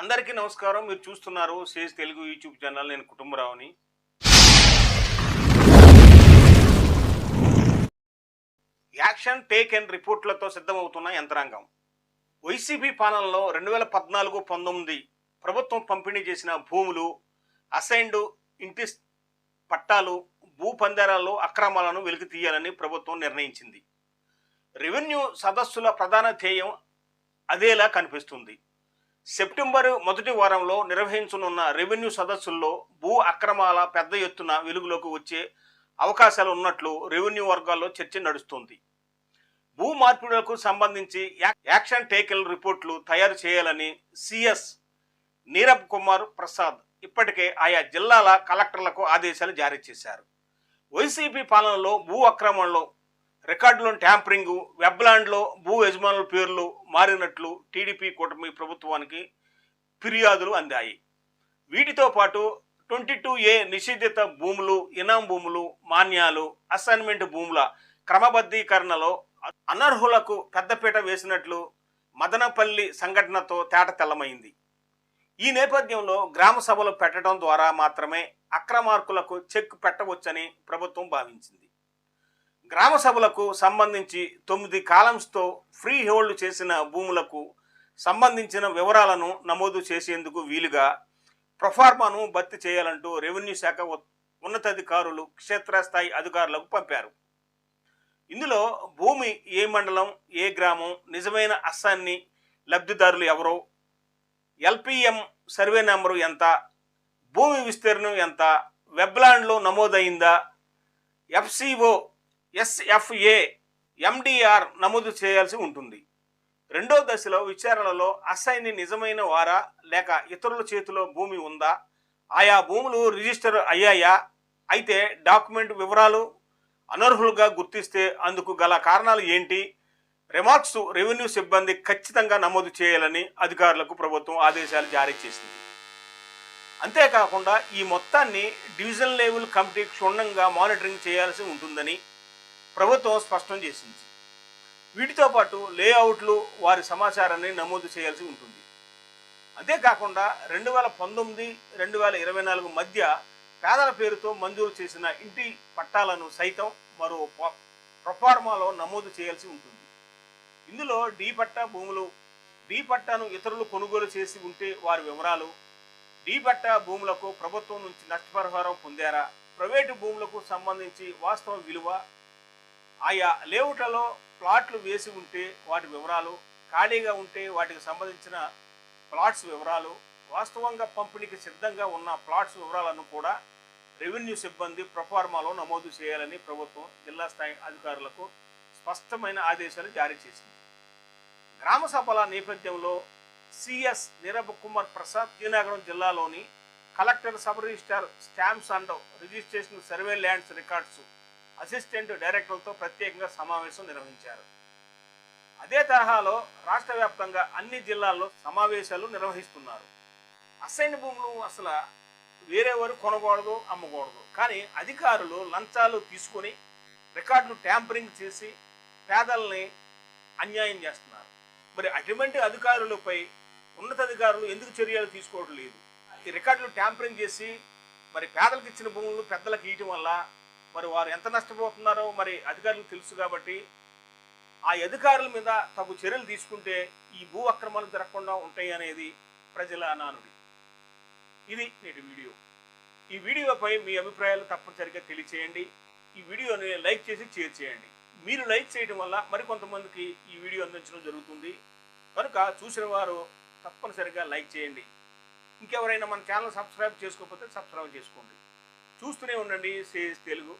అందరికీ నమస్కారం. మీరు చూస్తున్నారు సేజ్ తెలుగు యూట్యూబ్ ఛానల్. నేను కుటుంబరావుని. యాక్షన్ టేక్ అండ్ రిపోర్ట్లతో సిద్ధమవుతున్న యంత్రాంగం. వైసీపీ పాలనలో రెండు వేల పద్నాలుగు పంతొమ్మిది ప్రభుత్వం పంపిణీ చేసిన భూములు అసైన్డ్ ఇంటి పట్టాలు భూ పందేరాల్లో అక్రమాలను వెలికి తీయాలని ప్రభుత్వం నిర్ణయించింది. రెవెన్యూ సదస్సుల ప్రధాన ధ్యేయం అదేలా కనిపిస్తుంది. సెప్టెంబరు మొదటి వారంలో నిర్వహించనున్న రెవెన్యూ సదస్సుల్లో భూ అక్రమాల పెద్ద ఎత్తున వెలుగులోకి వచ్చే అవకాశాలు ఉన్నట్లు రెవెన్యూ వర్గాల్లో చర్చ నడుస్తుంది. భూ మార్పిడులకు సంబంధించి యాక్షన్ టేకల్ రిపోర్ట్లు తయారు చేయాలని సిఎస్ నీరబ్ కుమార్ ప్రసాద్ ఇప్పటికే ఆయా జిల్లాల కలెక్టర్లకు ఆదేశాలు జారీ చేశారు. వైసీపీ పాలనలో భూ అక్రమంలో రికార్డులో ట్యాంపరింగ్ వెబ్లాండ్లో భూ యజమానుల పేర్లు మారినట్లు టీడీపీ కూటమి ప్రభుత్వానికి ఫిర్యాదులు అందాయి. వీటితో పాటు ట్వంటీ టూ ఏ నిషేధిత భూములు ఇనాం భూములు మాన్యాలు అసైన్మెంట్ భూముల క్రమబద్ధీకరణలో అనర్హులకు పెద్దపీట వేసినట్లు మదనపల్లి సంఘటనతో తేట తెల్లమైంది. ఈ నేపథ్యంలో గ్రామ సభలు పెట్టడం ద్వారా మాత్రమే అక్రమార్కులకు చెక్ పెట్టవచ్చని ప్రభుత్వం భావించింది. గ్రామ సభలకు సంబంధించి తొమ్మిది కాలమ్స్తో ఫ్రీ హోల్డ్ చేసిన భూములకు సంబంధించిన వివరాలను నమోదు చేసేందుకు వీలుగా ప్రొఫార్మాను భర్తీ చేయాలంటూ రెవెన్యూ శాఖ ఉన్నతాధికారులు క్షేత్రస్థాయి అధికారులకు పంపారు. ఇందులో భూమి ఏ మండలం ఏ గ్రామం నిజమైన అస్సాన్ని లబ్ధిదారులు ఎవరో ఎల్పిఎం సర్వే నెంబరు ఎంత భూమి విస్తీర్ణం ఎంత వెబ్లాండ్లో నమోదైందా ఎఫ్సిఓ ఎస్ఎఫ్ఏ ఎండిఆర్ నమోదు చేయాల్సి ఉంటుంది. రెండో దశలో విచారణలో అసైని నిజమైన వారా లేక ఇతరుల చేతిలో భూమి ఉందా? ఆయా భూములు రిజిస్టర్ అయ్యాయా? అయితే డాక్యుమెంట్ వివరాలు అనర్హులుగా గుర్తిస్తే అందుకు గల కారణాలు ఏంటి? రిమార్క్స్ రెవెన్యూ సిబ్బంది ఖచ్చితంగా నమోదు చేయాలని అధికారులకు ప్రభుత్వం ఆదేశాలు జారీ చేసింది. అంతేకాకుండా ఈ మొత్తాన్ని డివిజన్ లెవెల్ కమిటీ క్షుణ్ణంగా మానిటరింగ్ చేయాల్సి ఉంటుందని ప్రభుత్వం స్పష్టం చేసింది. వీటితో పాటు లేఅవుట్లు వారి సమాచారాన్ని నమోదు చేయాల్సి ఉంటుంది. అంతేకాకుండా రెండు వేల పంతొమ్మిది రెండు వేల ఇరవై నాలుగు మధ్య పేదల పేరుతో మంజూరు చేసిన ఇంటి పట్టాలను సైతం మరో ప్రొఫార్మాలో నమోదు చేయాల్సి ఉంటుంది. ఇందులో డి పట్టా భూములు డి పట్టాను ఇతరులు కొనుగోలు చేసి ఉంటే వారి వివరాలు డి పట్టా భూములకు ప్రభుత్వం నుంచి నష్టపరిహారం పొందారా ప్రైవేటు భూములకు సంబంధించి వాస్తవ విలువ ఆయా లేఅవుట్లలో ప్లాట్లు వేసి ఉంటే వాటి వివరాలు ఖాళీగా ఉంటే వాటికి సంబంధించిన ప్లాట్స్ వివరాలు వాస్తవంగా పంపిణీకి సిద్ధంగా ఉన్న ప్లాట్స్ వివరాలను కూడా రెవెన్యూ సిబ్బంది ప్రొఫార్మాలో నమోదు చేయాలని ప్రభుత్వం జిల్లా స్థాయి అధికారులకు స్పష్టమైన ఆదేశాలు జారీ చేసింది. గ్రామ సభల నేపథ్యంలో సిఎస్ నీరబ్ కుమార్ ప్రసాద్ విజయనగరం జిల్లాలోని collector sub registrar stamps and registration survey lands records assistant డైరెక్టర్లతో ప్రత్యేకంగా సమావేశం నిర్వహించారు. అదే తరహాలో రాష్ట్ర వ్యాప్తంగా అన్ని జిల్లాల్లో సమావేశాలు నిర్వహిస్తున్నారు. అసైన్ భూములు అసలు వేరేవారు కొనకూడదు అమ్మకూడదు. కానీ అధికారులు లంచాలు తీసుకొని రికార్డులు ట్యాంపరింగ్ చేసి పేదల్ని అన్యాయం చేస్తున్నారు. మరి అటువంటి అధికారులపై ఉన్నతాధికారులు ఎందుకు చర్యలు తీసుకోవడం లేదు ఈ రికార్డులు ట్యాంపరింగ్ చేసి మరి పేదలకు ఇచ్చిన భూములు పెద్దలకు ఇవ్వటం వల్ల మరి వారు ఎంత నష్టపోతున్నారో మరి అధికారులకు తెలుసు కాబట్టి ఆ అధికారుల మీద తగు చర్యలు తీసుకుంటే ఈ భూ అక్రమాలు జరగకుండా ఉంటాయి అనేది ప్రజల నానుడి ఇది నేటి వీడియో. ఈ వీడియోపై మీ అభిప్రాయాలు తప్పనిసరిగా తెలియచేయండి. ఈ వీడియోని లైక్ చేసి షేర్ చేయండి. మీరు లైక్ చేయడం వల్ల మరికొంతమందికి ఈ వీడియో అందించడం జరుగుతుంది. కనుక చూసిన వారు తప్పనిసరిగా లైక్ చేయండి. ఇంకెవరైనా మన ఛానల్ సబ్స్క్రైబ్ చేసుకోకపోతే సబ్స్క్రైబ్ చేసుకోండి. చూస్తూనే ఉండండి సేస్ తెలుగు